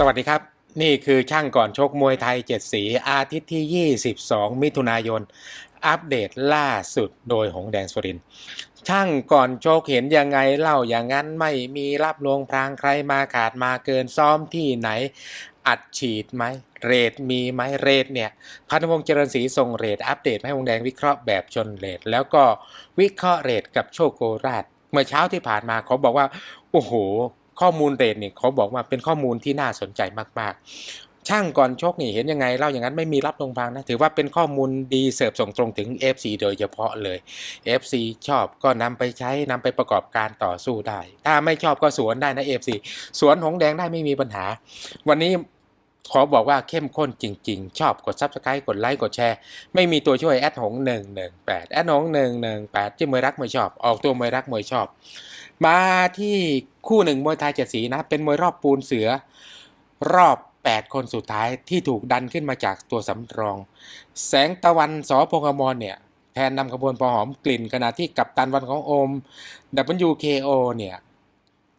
สวัสดีครับ นี่คือช่างก่อนชกมวยไทย7สีอาทิตย์ที่ 22 มิถุนายน อัปเดตล่าสุดโดยหงแดงสุรินช่างก่อนโชคเห็นยังไงเล่าอย่างนั้นไม่มีรับลวงพรางใครมาขาดมาเกินซ้อมที่ไหน อัดฉีดไหมเรทมีไหมเรทเนี่ยพันวงศ์เจริญศรีส่งเรทอัปเดตให้วงแดงวิเคราะห์แบบชนเรทแล้วก็วิเคราะห์เรทกับโชคโกราชเมื่อเช้าที่ผ่านมาเขาบอกว่า โอ้โห ข้อมูลเรทเนี่ยเขาบอกว่าเป็นข้อมูลที่น่าสนใจมากๆ ช่างก่อนชกนี่เห็นยังไงเล่าอย่างนั้นไม่มีรับลงพรางนะ ถือว่าเป็นข้อมูลดีเสิร์ฟส่งตรงถึง FC โดยเฉพาะเลย FC ชอบก็นำไปใช้นำไปประกอบการต่อสู้ได้ ถ้าไม่ชอบก็สวนได้นะ FC สวนหงแดงได้ไม่มีปัญหา วันนี้ขอบอกว่าเข้มข้นจริง ๆ ชอบกด Subscribe กดไลค์กดแชร์ ไม่มีตัวช่วยแอดหงหนึ่งหนึ่งแปดแอดหงหนึ่งหนึ่งแปดที่มวยรักมวยชอบ ออกตัวมวยรักมวยชอบ มาที่คู่หนึ่งมวยไทยเจ็ดสีนะ เป็นมวยรอบปูนเสือ รอบ 8 คนสุดท้ายที่ถูกดันขึ้นมาจากตัวสำรอง แสงตะวันสอพงษ์อมรเนี่ย แทนนำขบวนพอหอมกลิ่นขณะที่กัปตันวันของโอม WKO เนี่ย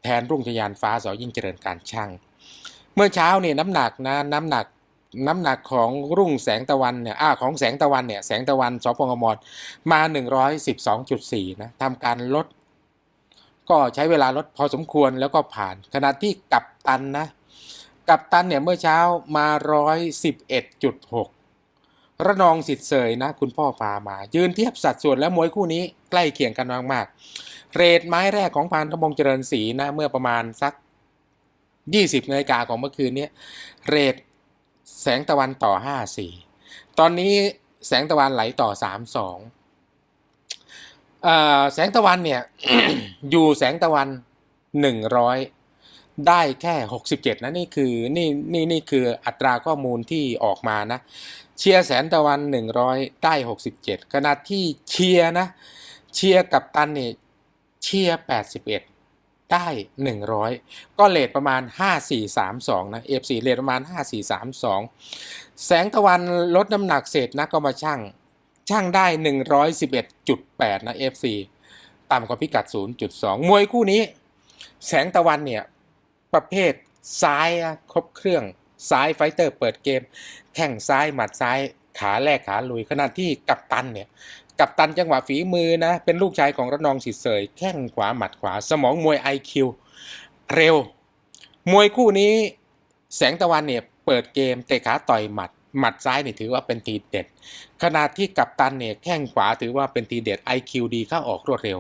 แทนรุ่งทยานฟ้าสอยิ่งเจริญการช่างเมื่อเช้าเนี่ยน้ำหนักนะน้ำหนักน้ำหนักของรุ่งแสงตะวันเนี่ยอ่าของแสงตะวันเนี่ยแสงตะวันสพงษ์อมรมา 112.4นะทำการลด ก็ใช้เวลาลดพอสมควรแล้วก็ผ่าน ขณะที่กัปตันนะ กัปตันเนี่ยเมื่อเช้ามา 111.6 ระนองสิทธิ์เสยนะ คุณพ่อพามา ยืนเทียบสัดส่วนแล้วมวยคู่นี้ใกล้เคียงกันมากๆเรทไม้แรกของพานธมงเจริญศรีนะเมื่อประมาณสัก 20นาฬิกาของเมื่อคืนนี้เรทแสงตะวันต่อ 54 ตอนนี้แสงตะวันไหลต่อ 32อ่า แสงตะวันเนี่ยอยู่แสงตะวัน100ได้แค่ 67 นะนี่คือนี่นี่นี่คืออัตราข้อมูลที่ออกมานะ เชียร์แสนตะวัน 100 ได้ 67 ขณะที่เชียร์นะ เชียร์กับตันเนี่ยเชียร์81 ได้ 100 ก็เลทประมาณ 5432 นะ FC เลทประมาณ 5432 แสงตะวันลดน้ำหนักเสร็จนะก็มาช่าง ช่างได้ 111.8 นะ FC ต่ำกว่าพิกัด 0.2 มวยคู่นี้ แสงตะวันเนี่ย ประเภทซ้ายครบเครื่อง ซ้ายไฟเตอร์เปิดเกม แข้งซ้ายหมัดซ้ายขาแรกขาลุยขณะที่กัปตันเนี่ย กัปตันจังหวะฝีมือนะ เป็นลูกชายของระนองสิทธิ์เสย แข้งขวาหมัดขวา สมองมวย IQ เร็ว มวยคู่นี้ แสงตะวันเนี่ย เปิดเกมเตะขาต่อยหมัด หมัดซ้ายนี่ถือว่าเป็นทีเด็ด ขณะที่กับตันเนี่ยแข้งขวาถือว่าเป็นทีเด็ด IQ ดีเข้าออกรวดเร็ว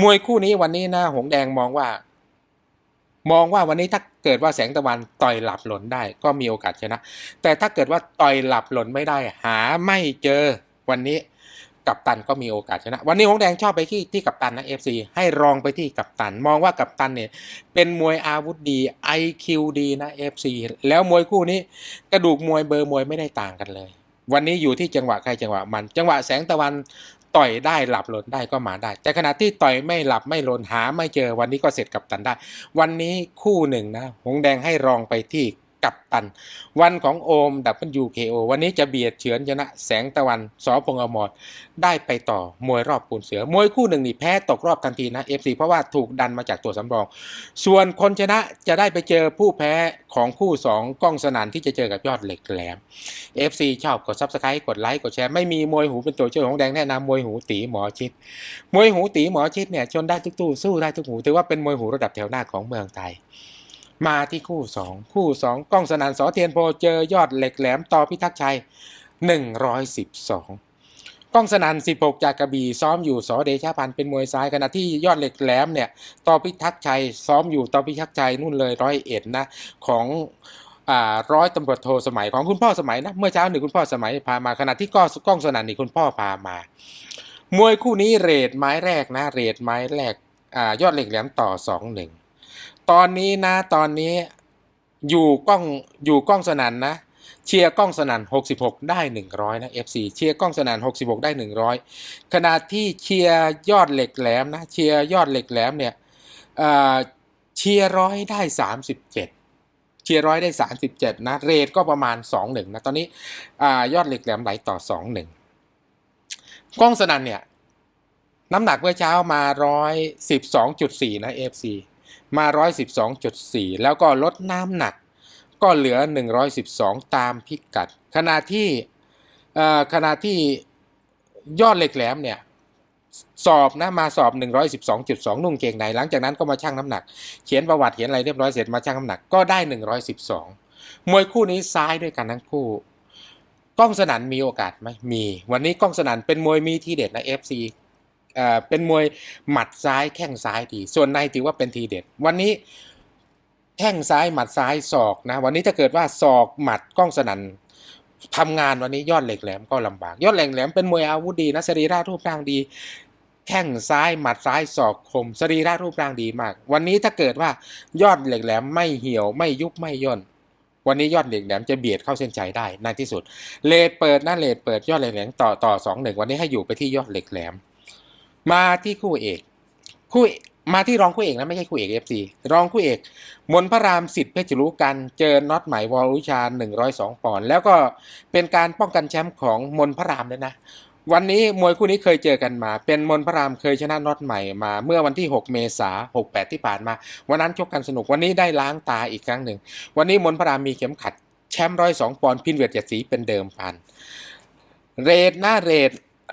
มวยคู่นี้วันนี้นะหงแดงมองว่า มองว่าวันนี้ถ้าเกิดว่าแสงตะวันต่อยหลับหล่นได้ ก็มีโอกาสชนะ แต่ถ้าเกิดว่าต่อยหลับหล่นไม่ได้ หาไม่เจอวันนี้ กัปตันก็มีโอกาสชนะ วันนี้หงแดงชอบไปที่ที่กัปตันนะ FC ให้รองไปที่กัปตัน มองว่ากัปตันเนี่ยเป็นมวยอาวุธดี IQ ดีนะ FC แล้วมวยคู่นี้กระดูกมวยเบอร์มวยไม่ได้ต่างกันเลย วันนี้อยู่ที่จังหวะใครจังหวะมัน จังหวะแสงตะวันต่อยได้หลับหลนได้ก็มาได้ แต่ขณะที่ต่อยไม่หลับไม่หลนหาไม่เจอวันนี้ก็เสร็จกับตันได้ วันนี้คู่หนึ่งนะหงแดงให้รองไปที่ กับตัน วันของโอมดับเบิลยูเคโอวันนี้จะเบียดเฉือนชนะแสงตะวันสอพงษ์อมรได้ไปต่อมวยรอบปูนเสือ มวยคู่หนึ่งนี่แพ้ตกรอบทันทีนะ FC เพราะว่าถูกดันมาจากตัวสำรอง ส่วนคนชนะจะได้ไปเจอผู้แพ้ของคู่สองกล้องสนานที่จะเจอกับยอดเหล็กแหลม FC ชอบกด Subscribe กดไลค์กดแชร์ไม่มีมวยหูเป็นตัวช่วยของแดงแนะนำมวยหูตีหมอชิด มวยหูตีหมอชิดเนี่ยชนได้ทุกตู้สู้ได้ทุกหูถือว่าเป็นมวยหูระดับแถวหน้าของเมืองไทย มาที่คู่สองคู่สองกล้องสนานสอเทียนโพเจอยอดเหล็กแหลมต่อพิทักษ์ชัย 112กล้องสนาน16 จากกระบี่ซ้อมอยู่สอเดชาพันธ์เป็นมวยซ้ายขณะที่ยอดเหล็กแหลมเนี่ยต่อพิทักษ์ชัยซ้อมอยู่ต่อพิทักษ์ชัยนู่นเลยร้อยเอ็ดนะของร้อยตำรวจโทสมัยของคุณพ่อสมัยนะเมื่อเช้าหนึ่งคุณพ่อสมัยพามาขณะที่ก้องกล้องสนานนี่คุณพ่อพามามวยคู่นี้เรทไม้แรกนะเรทไม้แรกอยอดเหล็กแหลมต่อสองหนึ่ง ตอนนี้นะ ตอนนี้อยู่กล้องอยู่กล้องสนันนะ เชียร์กล้องสนัน66 ได้ 100 นะ FC เชียร์กล้องสนัน66 ได้ 100 ขณะที่เชียร์ยอดเหล็กแหลมนะ เชียร์ยอดเหล็กแหลมเนี่ยเชียร์ร้อยได้ 37 เชียร์ร้อยได้ 37 นะ เรทก็ประมาณ 2-1 นะ ตอนนี้อยอดเหล็กแหลมไหลต่อ 2-1 กล้องสนันเนี่ย น้ำหนักเมื่อเช้ามา 112.4 นะ FC มา 112.4 แล้วก็ลดน้ำหนัก ก็เหลือ 112 ตามพิกัด ขณะที่ขณะที่ยอดเหล็กแหลมเนี่ยสอบนะมาสอบ 112.2 นุ่งเกงในหลังจากนั้นก็มาชั่งน้ำหนัก เขียนประวัติเขียนอะไรเรียบร้อยเสร็จมาชั่งน้ำหนักก็ได้ 112 มวยคู่นี้ซ้ายด้วยกันทั้งคู่กล้องสนันมีโอกาสไหมมี วันนี้กล้องสนันเป็นมวยมีทีเด็ดนะ FC เป็นมวยหมัดซ้ายแข้งซ้ายดี ส่วนในถือว่าเป็นทีเด็ด วันนี้แข้งซ้ายหมัดซ้ายศอกนะ วันนี้ถ้าเกิดว่าศอกหมัดกล้องสนันทำงานวันนี้ยอดเหล็กแหลมก็ลำบาก ยอดเหล็กแหลมเป็นมวยอาวุธดีนะสรีระรูปร่างดี แข้งซ้ายหมัดซ้ายศอกคมสรีระรูปร่างดีมาก วันนี้ถ้าเกิดว่ายอดเหล็กแหลมไม่เหี่ยวไม่ยุบไม่ย่นวันนี้ยอดเหล็กแหลมจะเบียดเข้าเส้นชัยได้ในที่สุด เลทเปิดนะเลทเปิดยอดเหล็กแหลมต่อต่อสองหนึ่งวันนี้ให้อยู่ไปที่ยอดเหล็กแหลม มาที่คู่เอก คู่มาที่รองคู่เอกนะไม่ใช่คู่เอกเอฟซีรองคู่เอก มนพระรามสิทธิ์เพชรรู้กันเจอน็อตใหม่วอลวิชา102ปอนด์แล้วก็เป็นการป้องกันแชมป์ของมนพระรามด้วยนะ วันนี้มวยคู่นี้เคยเจอกันมา เป็นมนพระรามเคยชนะน็อตใหม่มา เมื่อวันที่ 6 เมษา68ที่ผ่านมา วันนั้นชกกันสนุกวันนี้ได้ล้างตาอีกครั้งหนึ่ง วันนี้มนพระรามมีเข็มขัดแชมป์ร้อยสองปอนด์พินเวทเจ็ดสีเป็นเดิมพันเรทหน้าเรท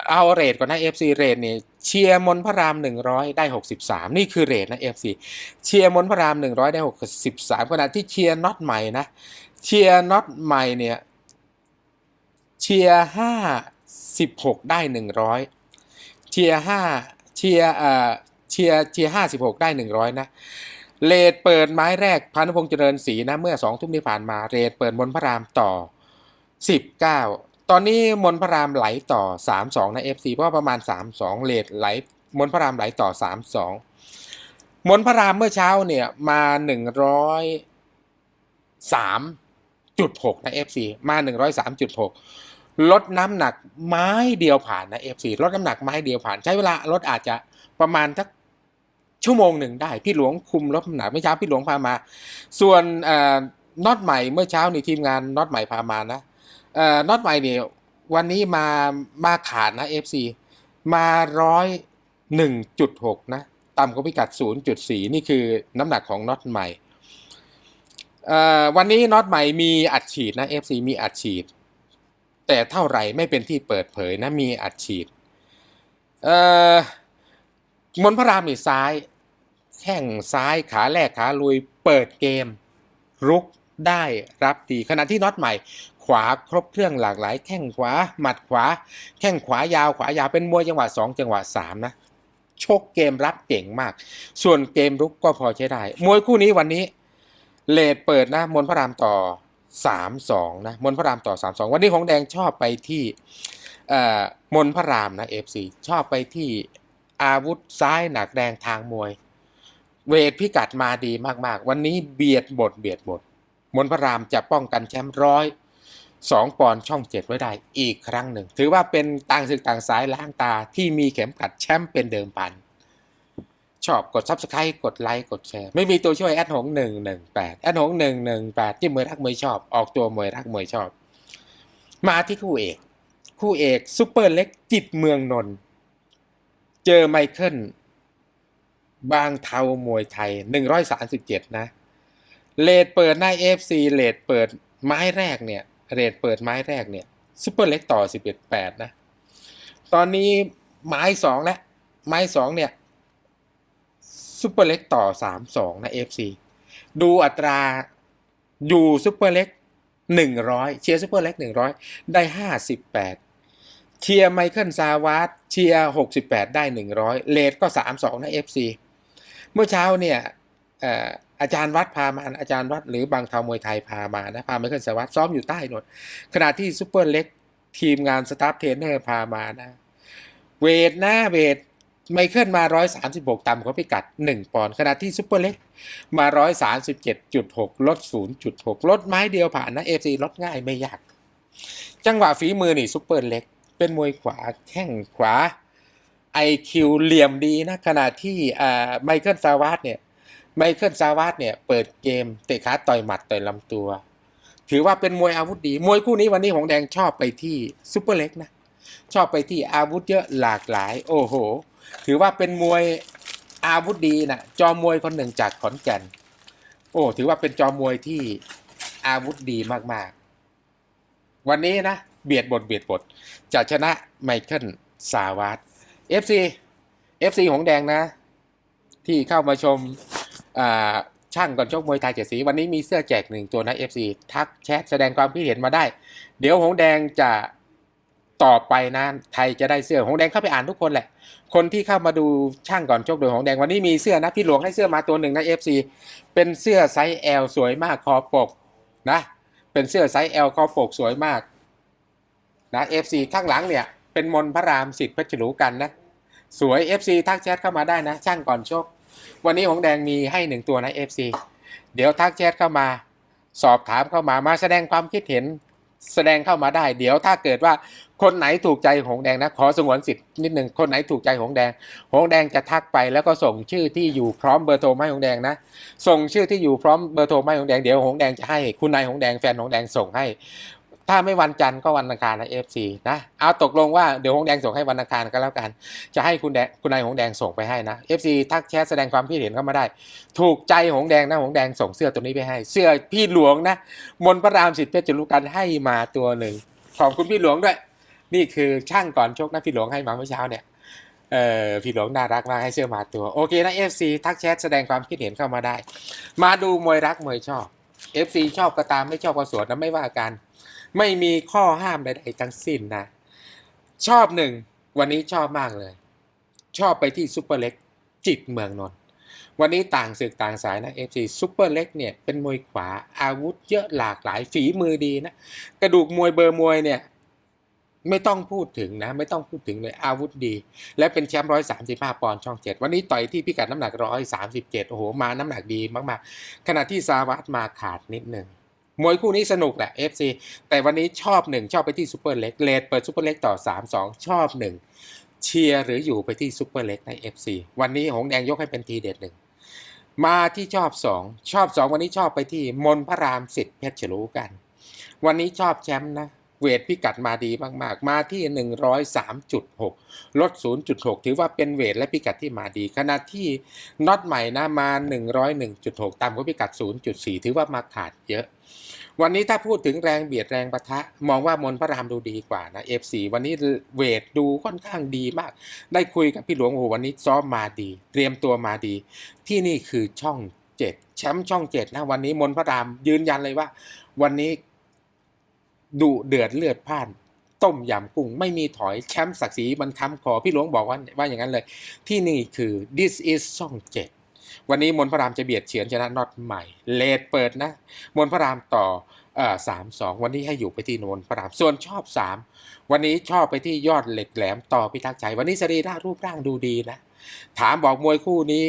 เอาเรทก่อนนะ FC เรทเนี่ยเชียร์มนพระราม 100 ได้ 63 นี่คือเรทนะ FC เชียร์มนพระราม 100 ได้ 63ขณะที่เชียร์น็อตใหม่นะเชียร์น็อตใหม่เนี่ยเชียร์56 ได้ 100เชียร์5เชียร์เอ่อเชียร์เชียร์56 ได้ 100 นะเรทเปิดไม้แรกพานุพงษ์เจริญศรีนะเมื่อสองทุ่มที่ผ่านมาเรทเปิดมนพระรามต่อ 19 ตอนนี้มนพระรามไหลต่อ 32 นะ FC เพราะประมาณ 32 เลทไหลมนพระรามไหลต่อ 32 มนพระรามเมื่อเช้าเนี่ยมา 103.6 นะ FC มา 103.6 ลดน้ำหนักไม้เดียวผ่านนะ FC ลดน้ำหนักไม้เดียวผ่านใช้เวลาลดอาจจะประมาณสักชั่วโมงหนึ่งได้ พี่หลวงคุมลดน้ำหนักเมื่อเช้าพี่หลวงพามา ส่วนน็อตใหม่เมื่อเช้านี่ทีมงานน็อตใหม่พามานะ เอ่อน็อตใหม่เนี่ยวันนี้มามาขาดนะ FC มาร้อยหนึ่งจุดหกนะ ต่ำกว่าพิกัดศูนย์จุดสี่นี่คือน้ำหนักของน็อตใหม่เอ่อวันนี้น็อตใหม่มีอัดฉีดนะ FC มีอัดฉีด แต่เท่าไหร่ไม่เป็นที่เปิดเผยนะมีอัดฉีดเอ่อมนพระรามนี่ซ้ายแข้งซ้ายขาแรกขาลุยเปิดเกม รุกได้รับดีขณะที่น็อตใหม่ ขวาครบเครื่องหลากหลายแข้งขวา หมัดขวา แข้งขวายาวขวายาวเป็นมวยจังหวะสองจังหวะสามนะชกเกมรับเก่งมาก ส่วนเกมรุกก็พอใช้ได้ มวยคู่นี้วันนี้เลดเปิดนะมนพระรามต่อสามสองนะมนพระรามต่อสามสองวันนี้ของแดงชอบไปที่เอ่อมนพระรามนะเอฟซีชอบไปที่อาวุธซ้ายหนักแดงทางมวย เวทพิกัดมาดีมากๆ วันนี้เบียดบทเบียดบท มนพระรามจะป้องกันแชมป์ร้อย สองปอนด์ช่องเจ็ดไว้ได้อีกครั้งหนึ่ง ถือว่าเป็นต่างศึกต่างสายล้างตาที่มีเข็มขัดแชมป์เป็นเดิมพัน ชอบกด subscribe กดไลค์กดแชร์ ไม่มีตัวช่วยแอดหงหนึ่งหนึ่งแปดแอดหงหนึ่งหนึ่งแปดที่มวยรักมวยชอบ ออกตัวมวยรักมวยชอบ มาที่คู่เอก คู่เอกซุปเปอร์เล็กจิตเมืองนนท์เจอไมเคิลบางเทามวยไทย 137 นะ เลดเปิดหน้า FC เลดเปิดไม้แรกเนี่ย เลดเปิดไม้แรกเนี่ยซุปเปอร์เล็กต่อ 11 8 นะ ตอนนี้ไม้สองแล้วไม้สองเนี่ยซุปเปอร์เล็กต่อ 3 2 นะ FC ดูอัตราอยู่ซุปเปอร์เล็ก 100 เชียร์ซุปเปอร์เล็ก 100 ได้ 58 เชียร์ไมเคิลซาวาร์ดเชียร์ 68 ได้ 100 เลดก็ 32 นะ FC เมื่อเช้าเนี่ยเอาจารย์วัดพามาอาจารย์วัดหรือบางเทามวยไทยพามานะพาไมเคิลสวัสด์ซ้อมอยู่ใต้นนขณะที่ซูเปอร์เล็กทีมงานสตาฟเทรนเนอร์พามานะ เวทหน้าเวทไมเคิลมา 136 ต่ำกว่าพิกัด 1 ปอนด์ขณะที่ซูเปอร์เล็กมา 137.6 ลด 0.6 ลดไม้เดียวผ่านนะเอฟซีลดง่ายไม่ยาก จังหวะฝีมือนี่ซูเปอร์เล็ก เป็นมวยขวาแข้งขวาไอคิวเหลี่ยมดีนะ ขณะที่อ่าไมเคิลซาวาสเนี่ย ไมเคิลซาวาสเนี่ยเปิดเกมเตะขาต่อยหมัดต่อยลำตัว ถือว่าเป็นมวยอาวุธดี มวยคู่นี้วันนี้ของแดงชอบไปที่ซูเปอร์เล็กนะ ชอบไปที่อาวุธเยอะหลากหลาย โอ้โห ถือว่าเป็นมวยอาวุธดีนะจอมวยคนหนึ่งจากขอนแก่น โอ้ถือว่าเป็นจอมวยที่อาวุธดีมากๆ วันนี้นะ เบียดบทเบียดบทจะชนะไมเคิลสาวัต FC FC หงแดงนะ ที่เข้ามาชม ช่างก่อนชกมวยไทยเจ็ดสี วันนี้มีเสื้อแจกหนึ่งตัวนะ FC ทักแชทแสดงความคิดเห็นมาได้ เดี๋ยวหงแดงจะต่อไปนะใครจะได้เสื้อหงแดงเข้าไปอ่านทุกคนแหละ คนที่เข้ามาดูช่างก่อนชกโดยหงแดงวันนี้มีเสื้อนะพี่หลวงให้เสื้อมาตัวหนึ่งนะ FC เป็นเสื้อไซส์ L สวยมากคอปกนะ เป็นเสื้อไซส์ L คอปกสวยมากนะ FC ข้างหลังเนี่ยเป็นมนพระรามสิทธิ์เพชรหรูกันนะสวย FC ทักแชทเข้ามาได้นะ ช่างก่อนชก วันนี้หงแดงมีให้หนึ่งตัวนะ FC เดี๋ยวทักแชทเข้ามาสอบถามเข้ามามาแสดงความคิดเห็นแสดงเข้ามาได้ เดี๋ยวถ้าเกิดว่าคนไหนถูกใจหงแดงนะ ขอสงวนสิทธิ์นิดหนึ่งคนไหนถูกใจหงแดง หงแดงจะทักไปแล้วก็ส่งชื่อที่อยู่พร้อมเบอร์โทรให้หงแดงนะ ส่งชื่อที่อยู่พร้อมเบอร์โทรให้หงแดงเดี๋ยวหงแดงจะให้คุณนายหงแดงแฟนหงแดงส่งให้ ถ้าไม่วันจันทร์ก็วันอังคารนะเอฟซีนะ เอาตกลงว่าเดี๋ยวหงแดงส่งให้วันอังคารก็แล้วกัน จะให้คุณแดงคุณนายหงแดงส่งไปให้นะเอฟซีทักแชทแสดงความคิดเห็นเข้ามาได้ ถูกใจหงแดงนะหงแดงส่งเสื้อตัวนี้ไปให้ เสื้อพี่หลวงนะ มนพระรามสิทธิ์เพชรจุลุกันให้มาตัวหนึ่ง ขอบคุณพี่หลวงด้วย นี่คือช่างก่อนชกนะพี่หลวงให้มาเมื่อเช้าเนี่ยเออพี่หลวงน่ารักมากให้เสื้อมาตัวโอเคนะเอฟซีทักแชทแสดงความคิดเห็นเข้ามาได้ มาดูมวยรักมวยชอบ FC ชอบก็ตามไม่ชอบก็สวนนะไม่ว่ากัน ไม่มีข้อห้ามใดๆทั้งสิ้นนะ ชอบหนึ่ง วันนี้ชอบมากเลย ชอบไปที่ซุปเปอร์เล็กจิตเมืองนนท์วันนี้ต่างศึกต่างสายนะ FC ซุปเปอร์เล็กเนี่ยเป็นมวยขวาอาวุธเยอะหลากหลายฝีมือดีนะ กระดูกมวยเบอร์มวยเนี่ยไม่ต้องพูดถึงนะ ไม่ต้องพูดถึงเลยอาวุธดี และเป็นแชมป์ร้อยสามสิบห้าปอนด์ช่องเจ็ดวันนี้ต่อยที่พิกัดน้ำหนักร้อยสามสิบเจ็ดโอ้โหมาน้ำหนักดีมาก ๆ ขณะที่ซาวัตมาขาดนิดหนึ่ง มวยคู่นี้สนุกแหละ FC แต่วันนี้ชอบหนึ่งชอบไปที่ซูเปอร์เล็กเลดเปิดซูเปอร์เล็กต่อ 3 2 ชอบหนึ่งเชียร์หรืออยู่ไปที่ซูเปอร์เล็กใน FC วันนี้หงแดงยกให้เป็นทีเด็ดหนึ่งมาที่ชอบ 2 ชอบ 2 วันนี้ชอบไปที่มนพระรามสิทธิ์เพชรฉลูกัน วันนี้ชอบแชมป์นะ เวทพิกัดมาดีมากๆ มาที่ 103.6 ลด 0.6 ถือว่าเป็นเวทและพิกัดที่มาดี ขณะที่น็อตใหม่นะมา 101.6 ต่ำกว่าพิกัด 0.4 ถือว่ามาขาดเยอะ วันนี้ถ้าพูดถึงแรงเบียดแรงปะทะ มองว่ามนพระรามดูดีกว่านะ F4 วันนี้เวทดูค่อนข้างดีมาก ได้คุยกับพี่หลวงโอ้โหวันนี้ซ้อมมาดี เตรียมตัวมาดี ที่นี่คือช่องเจ็ดแชมป์ช่องเจ็ดนะวันนี้มนพระรามยืนยันเลยว่า วันนี้ ดุเดือดเลือดพ่าน ต้มยำกุ้งไม่มีถอยแชมป์ศักดิ์ศรีมันค้ำคอพี่หลวงบอกว่าว่าอย่างนั้นเลย ที่นี่คือ this is ช่องเจ็ดวันนี้มนพระรามจะเบียดเฉือนชนะน็อตใหม่ เลดเปิดนะ มนพระรามต่อเอ่อสามสองวันนี้ให้อยู่ไปที่นนพระรามส่วนชอบสามวันนี้ชอบไปที่ยอดเหล็กแหลมต่อพิทักษ์ใจวันนี้สรีระรูปร่างดูดีนะ ถามบอกมวยคู่นี้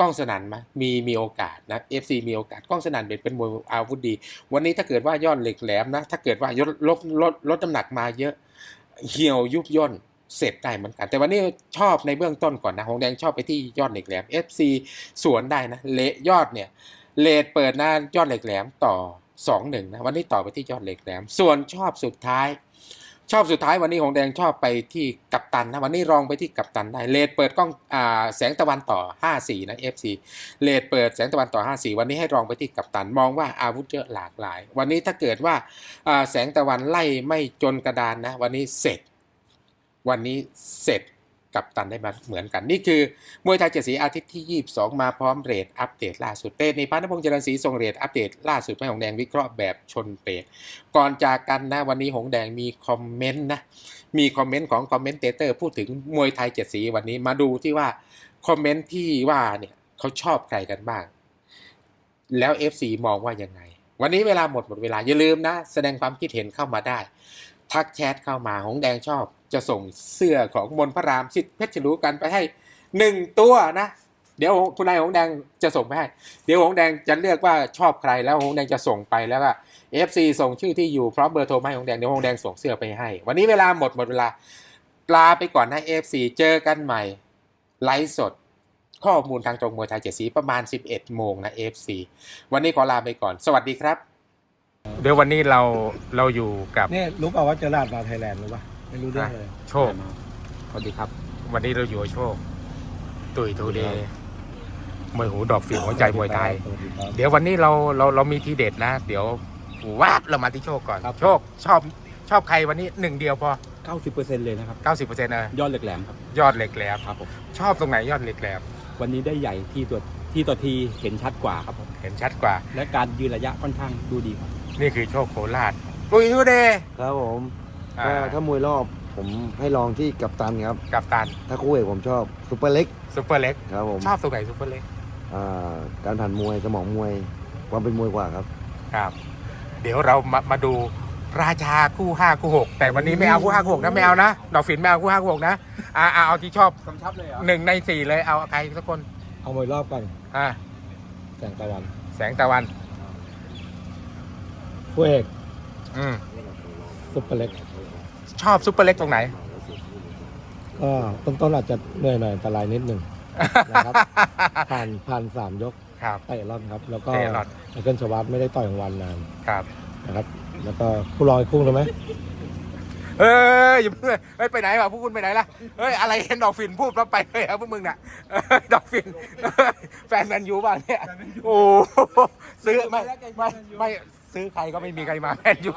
กล้องสนั่นไหมมีมีโอกาสนะ FC มีโอกาสกล้องสนั่นเป็นเป็นมวยอาวุธดี วันนี้ถ้าเกิดว่ายอดเหล็กแหลมนะ ถ้าเกิดว่ายดลดลดลดน้ำหนักมาเยอะ เหี่ยวยุบย่นเสร็จได้เหมือนกัน แต่วันนี้ชอบในเบื้องต้นก่อนนะหงแดงชอบไปที่ยอดเหล็กแหลม FC สวนได้นะเลยอดเนี่ยเลทเปิดหน้ายอดเหล็กแหลมต่อสองหนึ่งนะวันนี้ต่อไปที่ยอดเหล็กแหลม ส่วนชอบสุดท้าย ชอบสุดท้ายวันนี้หงแดงชอบไปที่กัปตันนะวันนี้รองไปที่กัปตันได้เลทเปิดกล้องอ่าแสงตะวันต่อ 54 นะ FC เลทเปิดแสงตะวันต่อ 54 วันนี้ให้รองไปที่กัปตันมองว่าอาวุธเยอะหลากหลาย วันนี้ถ้าเกิดว่าแสงตะวันไล่ไม่จนกระดานนะ วันนี้เสร็จ วันนี้เสร็จ กับตันได้มาเหมือนกัน นี่คือ มวยไทยเจ็ดสีอาทิตย์ที่ 22 มาพร้อมเรทอัปเดตล่าสุดเรทในพันธพงศ์เจริญศรีส่งเรทอัปเดตล่าสุดแม่หงแดงวิเคราะห์แบบชนเรทก่อนจากกันนะวันนี้หงแดงมีคอมเมนต์นะมีคอมเมนต์ของคอมเมนเตเตอร์พูดถึงมวยไทยเจ็ดสีวันนี้มาดูที่ว่าคอมเมนต์ที่ว่าเนี่ยเขาชอบใครกันบ้าง แล้ว FC มองว่ายังไง วันนี้เวลาหมดหมดเวลาอย่าลืมนะ แสดงความคิดเห็นเข้ามาได้ ทักแชทเข้ามาหงแดงชอบ จะส่งเสื้อของมนพระรามสิทธิ์เพชรรู้กันไปให้หนึ่งตัวนะ เดี๋ยวคุณนายหงแดงจะส่งไปให้ เดี๋ยวหงแดงจะเลือกว่าชอบใครแล้วหงแดงจะส่งไปแล้วก็ FC ส่งชื่อที่อยู่พร้อมเบอร์โทรมาให้หงแดงเดี๋ยวหงแดงส่งเสื้อไปให้ วันนี้เวลาหมดหมดเวลาลาไปก่อนนะ FC เจอกันใหม่ ไลฟ์สดข้อมูลทางตรงมวยไทยเจ็ดสีประมาณ 11 โมงนะ FC วันนี้ขอลาไปก่อน สวัสดีครับ เดี๋ยววันนี้เราเราอยู่กับนี่รู้เปล่าว่าเจอราดมาไทยแลนด์รู้ป่ะ ไม่รู้เรื่องเลย โชค สวัสดีครับ วันนี้เราอยู่กับโชค ตุยทูเดย์มวยหูดอกฝีหัวใจมวยไทยสวัสดีครับเดี๋ยววันนี้เราเราเรามีทีเด็ดนะ เดี๋ยววาบเรามาที่โชคก่อน ครับ โชคชอบชอบใครวันนี้หนึ่งเดียวพอ90%เลยนะครับ 90%เออยอดเหล็กแหลมครับยอดเหล็กแหลมครับผมชอบตรงไหนยอดเหล็กแหลมวันนี้ได้ใหญ่ที่ตัวที่ตัวทีเห็นชัดกว่าครับผมเห็นชัดกว่า และการยืนระยะค่อนข้างดูดีครับนี่คือโชคโคราชปุยฮูเดครับผม อ่าก็ถ้ามวยรอบผมให้ลองที่กัปตันครับ กับตันถ้าคู่เอกผมชอบซุปเปอร์เล็กซุปเปอร์เล็ก ครับผมชอบตรงไหนซุปเปอร์เล็กอ่าการผ่านมวยสมองมวย ความเป็นมวยกว่าครับ ครับ เดี๋ยวเรามามาดูราชาคู่ห้าคู่หกแต่วันนี้ไม่เอาคู่ห้าคู่หกนะไม่เอานะดอกฝินไม่เอาคู่ห้าคู่หกนะอ่าอ่าเอาที่ชอบกำชับเลยเหรอหนึ่งในสี่เลยเอาใครสักคนเอามวยรอบก่อนอ่าแสงตะวันแสงตะวันคู่เอกอืมซุปเปอร์เล็ก ชอบซุปเปอร์เล็กตรงไหน ก็ต้นๆอาจจะเหนื่อยหน่อยอันตรายนิดหนึ่งนะครับ ผ่านผ่านสามยกครับ เตะรอบครับ แล้วก็เตะรอบไมเคิลชวัตไม่ได้ต่อยกลางวันนานครับ นะครับ แล้วก็คู่รองอีกคู่ได้ไหมเอ้ยอย่าเพิ่งเฮ้ยไปไหนวะพวกคุณไปไหนล่ะเฮ้ยอะไรเห็นดอกฝินพูดแล้วไปเลยครับพวกมึงน่ะเอ้ยดอกฝินเอ้ยแฟนแมนยูบ้างเนี่ยโอ้โหซื้อไม่ไม่ไม่ซื้อใครก็ไม่มีใครมาแมนยู